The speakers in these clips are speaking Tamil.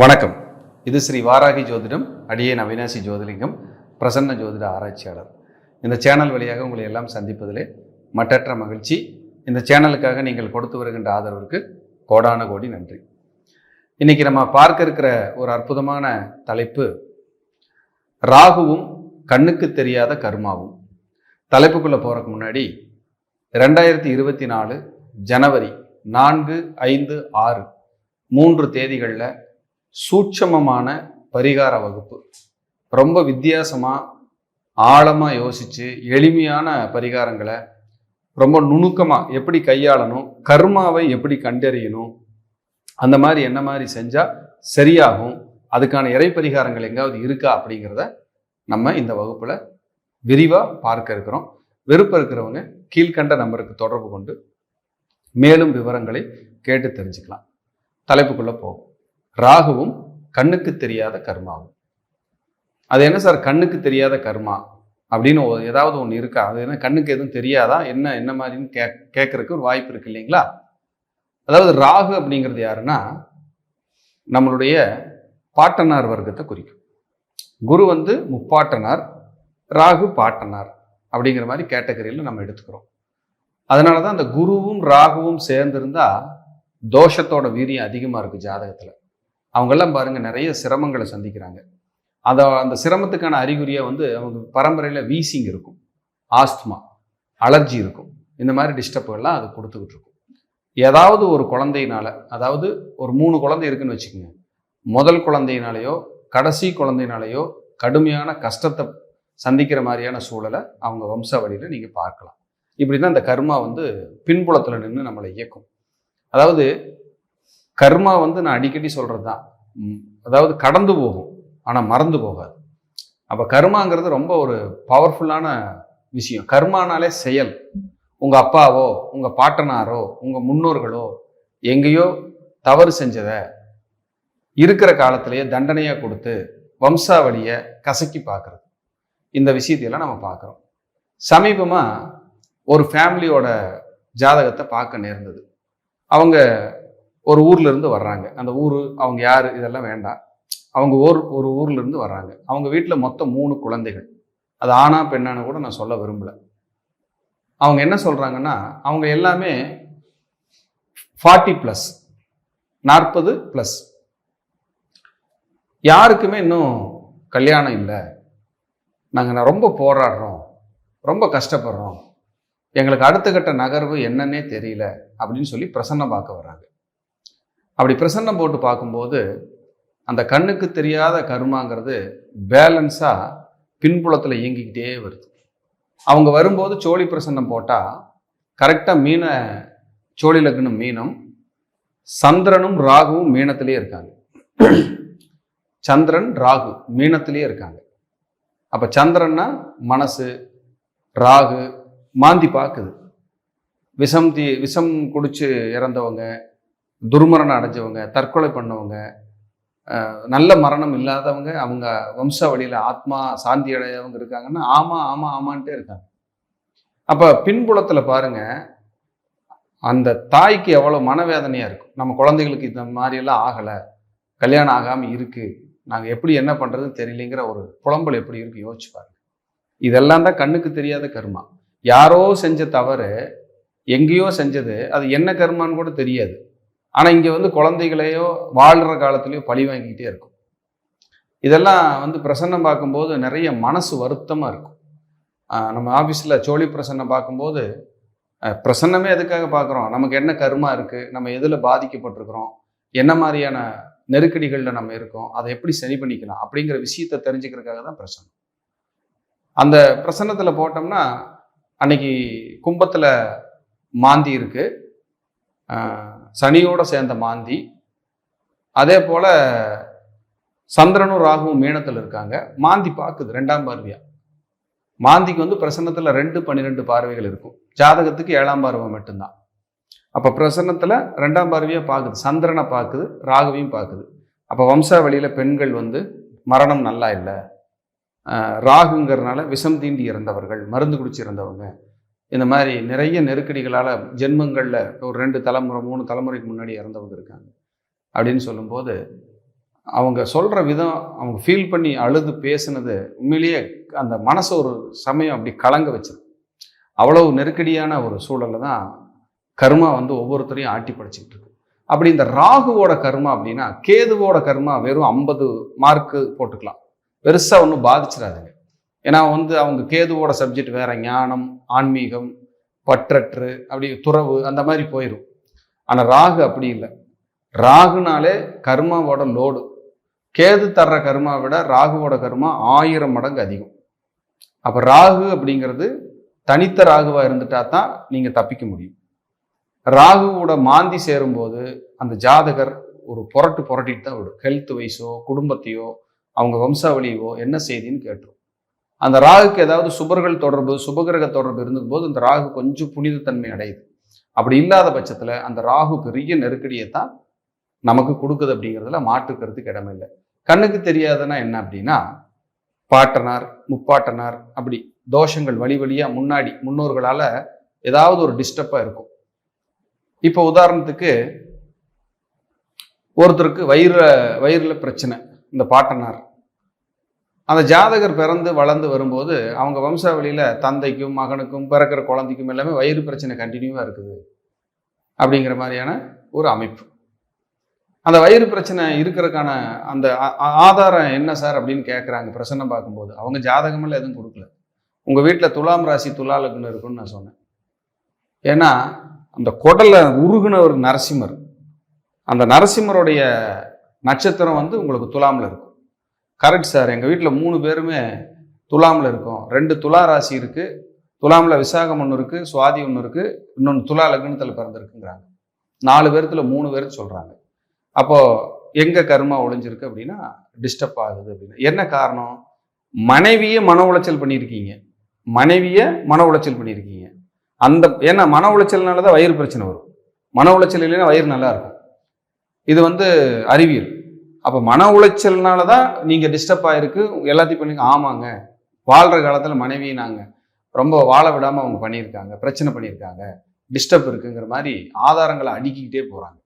வணக்கம். இது ஸ்ரீ வாராகி ஜோதிடம் அடியேன் அவினாசி ஜோதிலிங்கம் பிரசன்ன ஜோதிட ஆராய்ச்சியாளர். இந்த சேனல் வழியாக உங்களை எல்லாம் சந்திப்பதிலே மட்டற்ற மகிழ்ச்சி. இந்த சேனலுக்காக நீங்கள் கொடுத்து வருகின்ற ஆதரவிற்கு கோடான கோடி நன்றி. இன்னைக்கு நம்ம பார்க்க இருக்கிற ஒரு அற்புதமான தலைப்பு ராகுவும் கண்ணுக்கு தெரியாத கர்மாவும். தலைப்புக்குள்ளே போகிறக்கு முன்னாடி ரெண்டாயிரத்தி இருபத்தி நாலு ஜனவரி நான்கு ஐந்து ஆறு மூன்று தேதிகளில் சூட்சமமான பரிகார வகுப்பு. ரொம்ப வித்தியாசமாக ஆழமாக யோசித்து எளிமையான பரிகாரங்களை ரொம்ப நுணுக்கமாக எப்படி கையாளணும் கர்மாவை எப்படி கண்டறியணும் அந்த மாதிரி என்ன மாதிரி செஞ்சால் சரியாகும் அதுக்கான இறை பரிகாரங்கள் எங்காவது இருக்கா அப்படிங்கிறத நம்ம இந்த வகுப்பில் விரிவாக பார்க்க இருக்கிறோம். விருப்பம் இருக்கிறவங்க கீழ்கண்ட நம்பருக்கு தொடர்பு கொண்டு மேலும் விவரங்களை கேட்டு தெரிஞ்சுக்கலாம். தலைப்புக்குள்ளே போகும் ராகுவும் கண்ணுக்கு தெரியாத கர்மாவும். அது என்ன சார்? கண்ணுக்கு தெரியாத கர்மா அப்படின்னு ஏதாவது ஒன்று இருக்கா? அது என்ன கண்ணுக்கு எதுவும் தெரியாதா? என்ன என்ன மாதிரின்னு கே கேட்கறதுக்கு ஒரு வாய்ப்பு இருக்கு இல்லைங்களா? அதாவது ராகு அப்படிங்கிறது யாருன்னா நம்மளுடைய பாட்டனார் வர்க்கத்தை குறிக்கும். குரு வந்து முப்பாட்டனார் ராகு பாட்டனார் அப்படிங்கிற மாதிரி கேட்டகரியில் நம்ம எடுத்துக்கிறோம். அதனால தான் அந்த குருவும் ராகுவும் சேர்ந்திருந்தா தோஷத்தோட வீரியம் அதிகமாக இருக்குது ஜாதகத்தில். அவங்கெல்லாம் பாருங்கள் நிறைய சிரமங்களை சந்திக்கிறாங்க. அதை அந்த சிரமத்துக்கான அறிகுறியாக வந்து அவங்க பரம்பரையில் வீசிங் இருக்கும். ஆஸ்துமா அலர்ஜி இருக்கும். இந்த மாதிரி டிஸ்டர்புகள்லாம் அது கொடுத்துக்கிட்டு இருக்கும். ஏதாவது ஒரு குழந்தையினால அதாவது ஒரு மூணு குழந்தை இருக்குன்னு வச்சுக்கோங்க. முதல் குழந்தையினாலேயோ கடைசி குழந்தையினாலேயோ கடுமையான கஷ்டத்தை சந்திக்கிற மாதிரியான சூழலை அவங்க வம்சாவளியில் நீங்கள் பார்க்கலாம். இப்படி தான் இந்த கர்மா வந்து பின்புலத்தில் நின்று நம்மளை இயக்கும். அதாவது கர்மா வந்து நான் அடிக்கடி சொல்கிறது தான் அதாவது கடந்து போகும் ஆனால் மறந்து போகாது. அப்போ கர்மாங்கிறது ரொம்ப ஒரு பவர்ஃபுல்லான விஷயம். கர்மானாலே செயல். உங்கள் அப்பாவோ உங்கள் பாட்டனாரோ உங்கள் முன்னோர்களோ எங்கேயோ தவறு செஞ்சதை இருக்கிற காலத்திலேயே தண்டனையாக கொடுத்து வம்சாவளியை கசக்கி பார்க்குறது. இந்த விஷயத்தையெல்லாம் நம்ம பார்க்குறோம். சமீபமாக ஒரு ஃபேமிலியோட ஜாதகத்தை பார்க்க நேர்ந்தது. அவங்க ஒரு ஊர்ல இருந்து வர்றாங்க. அந்த ஊர் அவங்க யார்? இதெல்லாம் வேண்டாம். அவங்க ஊர் ஒரு ஊர்ல இருந்து வர்றாங்க. அவங்க வீட்டில் மொத்தம் மூணு குழந்தைகள். அது ஆணா பெண்ணான்னு கூட நான் சொல்ல விரும்பல. அவங்க என்ன சொல்றாங்கன்னா அவங்க எல்லாமே ஃபார்ட்டி ப்ளஸ் நாற்பது ப்ளஸ் யாருக்குமே இன்னும் கல்யாணம் இல்லை. நாங்கள் ரொம்ப போராடுறோம். ரொம்ப கஷ்டப்படுறோம். எங்களுக்கு அடுத்த கட்ட நகர்வு என்னன்னே தெரியல. அப்படின்னு சொல்லி பிரசன்னம் பார்க்க வர்றாங்க. அப்படி பிரசன்னம் போட்டு பார்க்கும்போது அந்த கண்ணுக்கு தெரியாத கருமாங்கிறது பேலன்ஸாக பின்புலத்தில் இயங்கிக்கிட்டே வருது. அவங்க வரும்போது சோழி பிரசன்னம் போட்டால் கரெக்டாக மீனை சோழி லக்னம் மீனம் சந்திரனும் ராகுவும் மீனத்திலே இருக்காங்க. சந்திரன் ராகு மீனத்திலே இருக்காங்க. அப்போ சந்திரன்னா மனசு ராகு மாந்தி பார்க்குது. விஷம் தீ விஷம் குடிச்சு இறந்தவங்க துர்மரணம் அடைஞ்சவங்க தற்கொலை பண்ணவங்க நல்ல மரணம் இல்லாதவங்க அவங்க வம்சாவளியில் ஆத்மா சாந்தி அடையவங்க இருக்காங்கன்னா ஆமாம் ஆமாம் ஆமான்ட்டே இருக்காங்க. அப்போ பின்புலத்தில் பாருங்க அந்த தாய்க்கு எவ்வளோ மனவேதனையாக இருக்கும். நம்ம குழந்தைகளுக்கு இந்த மாதிரியெல்லாம் ஆகலை கல்யாணம் ஆகாமல் இருக்குது நாங்கள் எப்படி என்ன பண்ணுறதுன்னு தெரியலைங்கிற ஒரு புலம்பல் எப்படி இருக்கு யோசிச்சு பாருங்க. இதெல்லாம் தான் கண்ணுக்கு தெரியாத கர்மா. யாரோ செஞ்ச தவறு எங்கேயோ செஞ்சது அது என்ன கர்மான்னு கூட தெரியாது. ஆனால் இங்கே வந்து குழந்தைகளையோ வாழ்கிற காலத்துலேயோ பழி வாங்கிக்கிட்டே இருக்கும். இதெல்லாம் வந்து பிரசன்னம் பார்க்கும்போது நிறைய மனசு வருத்தமாக இருக்கும். நம்ம ஆஃபீஸில் சோழி பிரசன்னம் பார்க்கும்போது பிரசன்னமே எதுக்காக பார்க்குறோம்? நமக்கு என்ன கருமா இருக்குது நம்ம எதில் பாதிக்கப்பட்டிருக்கிறோம்? என்ன மாதிரியான நெருக்கடிகளில் நம்ம இருக்கோம்? அதை எப்படி சரி பண்ணிக்கலாம்? அப்படிங்கிற விஷயத்தை தெரிஞ்சுக்கிறதுக்காக தான் பிரசன்னம். அந்த பிரசன்னத்தில் போட்டோம்னா அன்னைக்கு கும்பத்தில் மாந்தி இருக்குது சனியோட சேர்ந்த மாந்தி அதே போல சந்திரனும் ராகுவும் மீனத்தில் இருக்காங்க. மாந்தி பார்க்குது ரெண்டாம் பார்வையா. மாந்திக்கு வந்து பிரசன்னத்தில் ரெண்டு பன்னிரெண்டு பார்வைகள் இருக்கும். ஜாதகத்துக்கு ஏழாம் பார்வை மட்டும்தான். அப்போ பிரசன்னத்தில் ரெண்டாம் பார்வையாக பார்க்குது சந்திரனை பார்க்குது ராகுவையும் பார்க்குது அப்போ வம்சாவளியில் பெண்கள் வந்து மரணம் நல்லா இல்லை. ராகுங்கிறனால விஷம் தீண்டி இறந்தவர்கள் மருந்து குடிச்சு இறந்தவங்க இந்த மாதிரி நிறைய நெருக்கடிகளால் ஜென்மங்களில் ஒரு ரெண்டு தலைமுறை மூணு தலைமுறைக்கு முன்னாடி இறந்தவங்க இருக்காங்க. அப்படின்னு சொல்லும்போது அவங்க சொல்கிற விதம் அவங்க ஃபீல் பண்ணி அழுது பேசுனது உண்மையிலேயே அந்த மனசை ஒரு சமயம் அப்படி கலங்க வச்சிருக்கு. அவ்வளவு நெருக்கடியான ஒரு சூழல்ல தான் கர்மா வந்து ஒவ்வொருத்தரையும் ஆட்டி படைச்சிக்கிட்டு இருக்கு. அப்படி இந்த ராகுவோட கர்மா அப்படின்னா கேதுவோட கர்மா வெறும் ஐம்பது மார்க்கு போட்டுக்கலாம். பெருசாக ஒன்றும் பாதிச்சிடாதுங்க. ஏன்னா வந்து அவங்க கேதுவோட சப்ஜெக்ட் வேற ஞானம் ஆன்மீகம் பற்றற்று அப்படி துறவு அந்த மாதிரி போயிடும் ஆனால் ராகு அப்படி இல்லை. ராகுனாலே கர்மாவோட லோடு கேது தர்ற கர்மா விட ராகுவோட கர்மா ஆயிரம் மடங்கு அதிகம். அப்போ ராகு அப்படிங்கிறது தனித்த ராகுவாக இருந்துட்டா தான் நீங்கள் தப்பிக்க முடியும். ராகுவோட மாந்தி சேரும்போது அந்த ஜாதகர் ஒரு புரட்டு புரட்டிட்டு தான் விடும். ஹெல்த் வைஸோ குடும்பத்தையோ அவங்க வம்சாவளியோ என்ன செய்தின்னு கேட்டுரும். அந்த ராகுக்கு ஏதாவது சுபர்கள் தொடர்பு சுபகிரக தொடர்பு இருந்தபோது இந்த ராகு கொஞ்சம் புனிதத்தன்மை அடையுது. அப்படி இல்லாத பட்சத்தில் அந்த ராகு பெரிய நெருக்கடியை தான் நமக்கு கொடுக்குது அப்படிங்கிறதுல மாற்றுக்கிறதுக்கு இடமில்லை கண்ணுக்கு தெரியாதுன்னா என்ன அப்படின்னா பாட்டனார் முப்பாட்டனார் அப்படி தோஷங்கள் வழி வழியாக முன்னாடி முன்னோர்களால் ஏதாவது ஒரு டிஸ்டர்பாக இருக்கும். இப்போ உதாரணத்துக்கு ஒருத்தருக்கு வயிறு வயிறில் பிரச்சனை இந்த பாட்டனார். அந்த ஜாதகர் பிறந்து வளர்ந்து வரும்போது அவங்க வம்சாவளியில் தந்தைக்கும் மகனுக்கும் பிறக்கிற குழந்தைக்கும் எல்லாமே வயிறு பிரச்சனை கண்டினியூவாக இருக்குது. அப்படிங்கிற மாதிரியான ஒரு அமைப்பு. அந்த வயிறு பிரச்சனை இருக்கிறதுக்கான அந்த ஆதாரம் என்ன சார் அப்படின்னு கேட்குறாங்க பிரசன்னம் பார்க்கும்போது. அவங்க ஜாதகமெல்லாம் எதுவும் கொடுக்கல. உங்கள் வீட்டில் துலாம் ராசி துலாலுக்குன்னு இருக்குன்னு நான் சொன்னேன். ஏன்னா அந்த குடலை உருகுன ஒரு நரசிம்மர். அந்த நரசிம்மருடைய நட்சத்திரம் வந்து உங்களுக்கு துலாமில் இருக்கும். கரெக்ட் சார் எங்கள் வீட்டில் மூணு பேருமே துலாமில் இருக்கோம். ரெண்டு துலா ராசி இருக்குது துலாமில் விசாகம் ஒன்று இருக்குது சுவாதி ஒன்று இருக்குது இன்னொன்று துலா லக்னத்தில் பிறந்திருக்குங்கிறாங்க. நாலு பேர்த்துல மூணு பேர் சொல்கிறாங்க அப்போது எங்கே கர்மா ஒளிஞ்சிருக்கு அப்படின்னா டிஸ்டர்ப் ஆகுது அப்படின்னா. என்ன காரணம்? மனைவியை மன உளைச்சல் பண்ணியிருக்கீங்க. மனைவியை மன உளைச்சல் பண்ணியிருக்கீங்க. அந்த ஏன்னா மன உளைச்சல்னால தான் வயிறு பிரச்சனை வரும். மன உளைச்சல் இல்லைன்னா வயிறு நல்லா இருக்கும். இது வந்து அறிவியல். அப்போ மன உளைச்சல்னால தான் நீங்கள் டிஸ்டர்ப் ஆகிருக்கு எல்லாத்தையும் பண்ணி ஆமாங்க. வாழ்கிற காலத்தில் மனைவி நாங்கள் ரொம்ப வாழ விடாமல் அவங்க பண்ணியிருக்காங்க. பிரச்சனை பண்ணியிருக்காங்க. டிஸ்டர்ப் இருக்குங்கிற மாதிரி ஆதாரங்களை அடுக்கிக்கிட்டே போகிறாங்க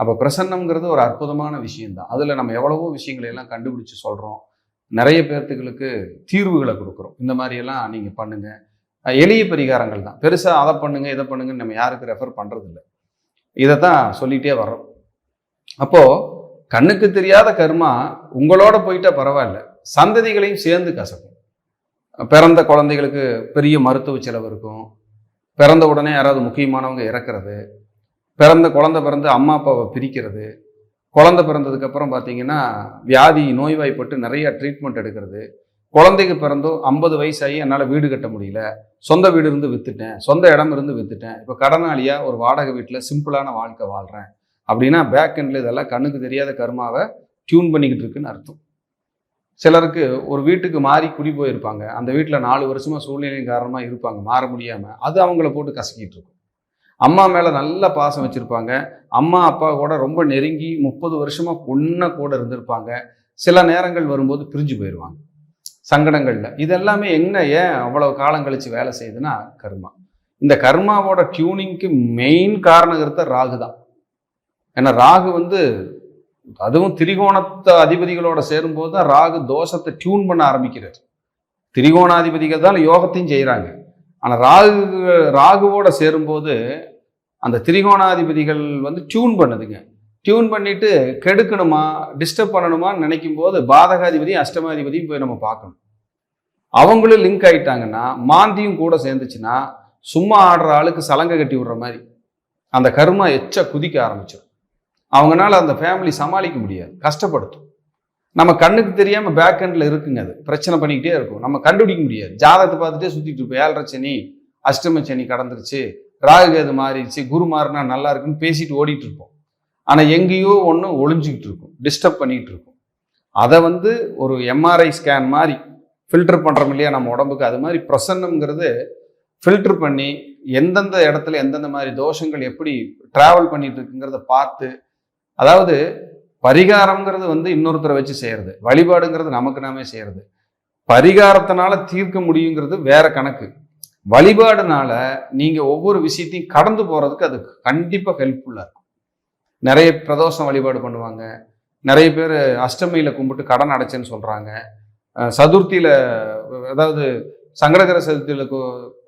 அப்போ பிரசன்னம்ங்கிறது ஒரு அற்புதமான விஷயம்தான். அதில் நம்ம எவ்வளவோ விஷயங்களை எல்லாம் கண்டுபிடிச்சு சொல்கிறோம் நிறைய பேர்த்துகளுக்கு தீர்வுகளை கொடுக்குறோம். இந்த மாதிரியெல்லாம் நீங்கள் பண்ணுங்கள் எளிய பரிகாரங்கள் தான். பெருசாக அதை பண்ணுங்கள் இதை பண்ணுங்கன்னு நம்ம யாருக்கு ரெஃபர் பண்ணுறதில்ல இதை தான் சொல்லிகிட்டே வர்றோம். அப்போது கண்ணுக்கு தெரியாத கர்மா உங்களோட போயிட்டா பரவாயில்ல. சந்ததிகளையும் சேர்ந்து கசக்கும். பிறந்த குழந்தைகளுக்கு பெரிய மருத்துவ செலவு இருக்கும். பிறந்த உடனே யாராவது முக்கியமானவங்க இறக்குறது. பிறந்த குழந்தை பிறந்து அம்மா அப்பாவை பிரிக்கிறது. குழந்தை பிறந்ததுக்கப்புறம் பார்த்தீங்கன்னா வியாதி நோய்வாய்ப்பட்டு நிறைய ட்ரீட்மெண்ட் எடுக்கிறது. குழந்தைக்கு பிறந்தும் ஐம்பது வயசாகி என்னால் வீடு கட்ட முடியல. சொந்த வீடு இருந்து விற்றுட்டேன் சொந்த இடம் இருந்து விற்றுட்டேன் இப்போ கடனாளியாக ஒரு வாடகை வீட்டில் சிம்பிளான வாழ்க்கை வாழ்கிறேன் அப்படின்னா பேக் எண்டில் இதெல்லாம் கண்ணுக்கு தெரியாத கர்மாவை டியூன் பண்ணிக்கிட்டு இருக்குன்னு அர்த்தம். சிலருக்கு ஒரு வீட்டுக்கு மாறி குடி போயிருப்பாங்க. அந்த வீட்டில் நாலு வருஷமாக சூழ்நிலையின் காரணமாக இருப்பாங்க. மாற முடியாமல் அது அவங்கள போட்டு கசக்கிட்டு இருக்கும். அம்மா மேலே நல்ல பாசம் வச்சுருப்பாங்க. அம்மா அப்பா கூட ரொம்ப நெருங்கி முப்பது வருஷமாக ஒன்றை கூட இருந்திருப்பாங்க. சில நேரங்கள் வரும்போது பிரிஞ்சு போயிடுவாங்க சங்கடங்களில். இதெல்லாமே என்ன ஏன் அவ்வளோ காலம் கழித்து வேலை செய்யுதுன்னா கர்மா. இந்த கர்மாவோட டியூனிங்க்கு மெயின் காரணகர்த்த ராகு தான். ஏன்னா ராகு வந்து அதுவும் திரிகோணத்த அதிபதிகளோட சேரும்போது தான் ராகு தோஷத்தை டியூன் பண்ண ஆரம்பிக்கிறார். திரிகோணாதிபதிகள் தான் யோகத்தையும் செய்கிறாங்க ஆனால் ராகு ராகுவோட சேரும்போது அந்த திரிகோணாதிபதிகள் வந்து டியூன் பண்ணுதுங்க. டியூன் பண்ணிட்டு கெடுக்கணுமா டிஸ்டர்ப் பண்ணணுமான்னு நினைக்கும் போது பாதகாதிபதியும் அஷ்டமாதிபதியும் போய் நம்ம பார்க்கணும். அவங்களும் லிங்க் ஆகிட்டாங்கன்னா மாந்தியும் கூட சேர்ந்துச்சுன்னா சும்மா ஆடுற ஆளுக்கு சலங்கை கட்டி விடுற மாதிரி. அந்த கருமா எச்ச குதிக்க ஆரம்பிச்சிடும் அவங்கனால அந்த ஃபேமிலி சமாளிக்க முடியாது. கஷ்டப்படுத்தும். நம்ம கண்ணுக்கு தெரியாமல் பேக் எண்ட்ல இருக்குங்க அது. பிரச்சனை பண்ணிக்கிட்டே இருக்கும். நம்ம கண்டுபிடிக்க முடியாது. ஜாதகத்தை பார்த்துட்டே சுற்றிட்டு இருப்போம். ஏழரை சனி அஷ்டம சனி கடந்துருச்சு. ராகுகேது மாறிடுச்சு. குரு மாறினா நல்லா இருக்குன்னு பேசிட்டு ஓடிட்டு இருப்போம். ஆனால் எங்கேயோ ஒன்று ஒளிஞ்சுக்கிட்டு இருக்கும். டிஸ்டர்ப் பண்ணிகிட்டு இருக்கும். அதை வந்து ஒரு எம்ஆர்ஐ ஸ்கேன் மாதிரி ஃபில்டர் பண்ணுறோம் இல்லையா? நம்ம உடம்புக்கு அது மாதிரி பிரசன்னம்ங்கிறது ஃபில்டர் பண்ணி எந்தெந்த இடத்துல எந்தெந்த மாதிரி தோஷங்கள் எப்படி ட்ராவல் பண்ணிட்டு இருக்குங்கிறத பார்த்து அதாவது பரிகாரம்ங்கிறது வந்து இன்னொருத்தரை வச்சு செய்கிறது வழிபாடுங்கிறது நமக்கு நாமே செய்கிறது பரிகாரத்தினால தீர்க்க முடியுங்கிறது வேற கணக்கு. வழிபாடுனால நீங்கள் ஒவ்வொரு விஷயத்தையும் கடந்து போகிறதுக்கு அது கண்டிப்பாக ஹெல்ப்ஃபுல்லாக இருக்கும். நிறைய பிரதோஷம் வழிபாடு பண்ணுவாங்க. நிறைய பேர் அஷ்டமியில் கும்பிட்டு கடன் அடைச்சேன்னு சொல்கிறாங்க சதுர்த்தியில் அதாவது சங்கடகர சதுர்த்தியில்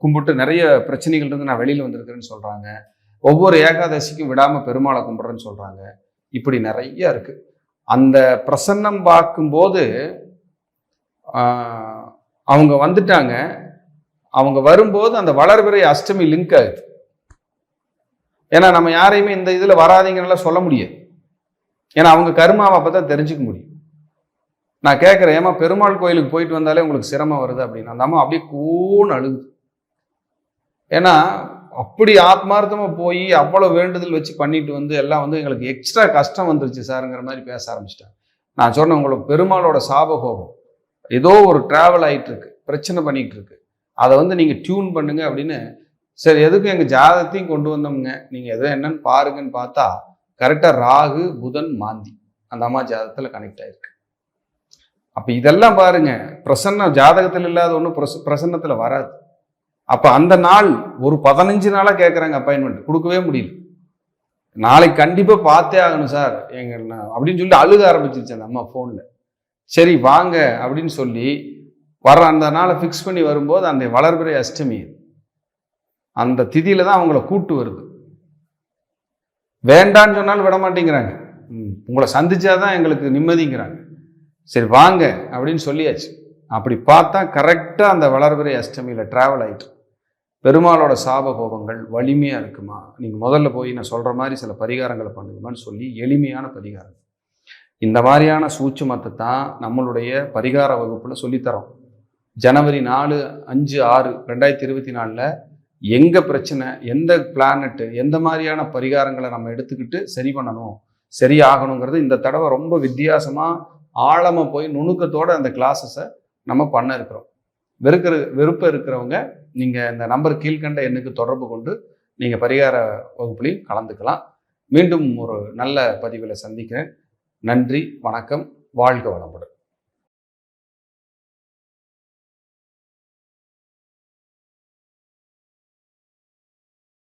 கும்பிட்டு நிறைய பிரச்சனைகள் இருந்து நான் வெளியில் வந்திருக்கிறேன்னு சொல்கிறாங்க ஒவ்வொரு ஏகாதசிக்கும் விடாமல் பெருமாளை கும்பிட்றேன்னு சொல்கிறாங்க இப்படி நிறைய இருக்குது அந்த பிரசன்னம் பார்க்கும்போது அவங்க வந்துட்டாங்க. அவங்க வரும்போது அந்த வளர்பிறை அஷ்டமி லிங்க் ஆகுது ஏன்னா நம்ம யாரையுமே இந்த இதில் வராதீங்கன்னு சொல்ல முடியாது. ஏன்னா அவங்க கருமாவை அப்போ தான் தெரிஞ்சுக்க முடியும். நான் கேட்குறேன் ஏமா பெருமாள் கோயிலுக்கு போயிட்டு வந்தாலே உங்களுக்கு சிரமம் வருது அப்படின்னு. அந்த அம்மா அப்படியே கூன்னு அழுகுது. ஏன்னா அப்படி ஆத்மார்த்தமாக போய் அவ்வளோ வேண்டுதல் வச்சு பண்ணிட்டு வந்து எல்லாம் வந்து எங்களுக்கு எக்ஸ்ட்ரா கஷ்டம் வந்துருச்சு சாருங்கிற மாதிரி பேச ஆரம்பிச்சிட்டேன் நான் சொன்னேன் உங்களுக்கு பெருமாளோட சாபகோபம். ஏதோ ஒரு ட்ராவல் ஆகிட்டு இருக்கு பிரச்சனை பண்ணிகிட்டு இருக்கு அதை வந்து நீங்கள் டியூன் பண்ணுங்க அப்படின்னு சரி எதுக்கும் எங்கள் ஜாதகத்தையும் கொண்டு வந்தோம்ங்க? நீங்கள் எதோ என்னன்னு பாருங்கன்னு பார்த்தா கரெக்டாக ராகு புதன் மாந்தி. அந்த அம்மா ஜாதகத்தில் கனெக்ட் ஆயிருக்கு. அப்போ இதெல்லாம் பாருங்க. பிரசன்னம் ஜாதகத்தில் இல்லாத ஒன்றும் பிரச பிரசன்னத்தில் வராது. அப்போ அந்த நாள் ஒரு பதினஞ்சு நாளாக கேட்குறாங்க அப்பாயின்மெண்ட் கொடுக்கவே முடியல. நாளைக்கு கண்டிப்பாக பார்த்தே ஆகணும் சார். எங்க நான் அப்படின்னு சொல்லி அழுக ஆரம்பிச்சிருச்சு அந்த அம்மா ஃபோனில் சரி வாங்க அப்படின்னு சொல்லி வர அந்த நாளை ஃபிக்ஸ் பண்ணி வரும்போது அந்த வளர்பிறை அஷ்டமி. அந்த திதியில தான் அவங்கள கூட்டு வருது. வேண்டான்னு சொன்னாலும் விட மாட்டேங்கிறாங்க. ம், உங்களை சந்திச்சாதான் எங்களுக்கு நிம்மதிங்கிறாங்க. சரி வாங்க அப்படின்னு சொல்லியாச்சு. அப்படி பார்த்தா கரெக்டாக அந்த வளர்பிறை அஷ்டமியில் ட்ராவல் ஆயிட்டு. பெருமாளோட சாப கோபங்கள் வலிமையாக இருக்குமா? நீங்கள் முதல்ல போய் நான் சொல்கிற மாதிரி சில பரிகாரங்களை பண்ணுங்கம்மான்னு சொல்லி எளிமையான பரிகாரம். இந்த மாதிரியான சூட்சுமத்தை தான் நம்மளுடைய பரிகார வகுப்பில் சொல்லித்தரோம். ஜனவரி நாலு அஞ்சு ஆறு ரெண்டாயிரத்தி இருபத்தி நாலில் எங்கே பிரச்சனை எந்த பிளானட்டு எந்த மாதிரியான பரிகாரங்களை நம்ம எடுத்துக்கிட்டு சரி பண்ணணும் சரியாகணுங்கிறது இந்த தடவை ரொம்ப வித்தியாசமாக ஆழமாக போய் நுணுக்கத்தோடு அந்த கிளாஸஸை நம்ம பண்ண இருக்கிறோம். வெறுக்கிற வெறுப்பை இருக்கிறவங்க நீங்கள் இந்த நம்பர் கீழ்கண்ட எண்ணுக்கு தொடர்பு கொண்டு நீங்கள் பரிகார வகுப்புலையும் கலந்துக்கலாம். மீண்டும் ஒரு நல்ல பதிவில் சந்திக்கிறேன். நன்றி வணக்கம் வாழ்க வளமுடன்.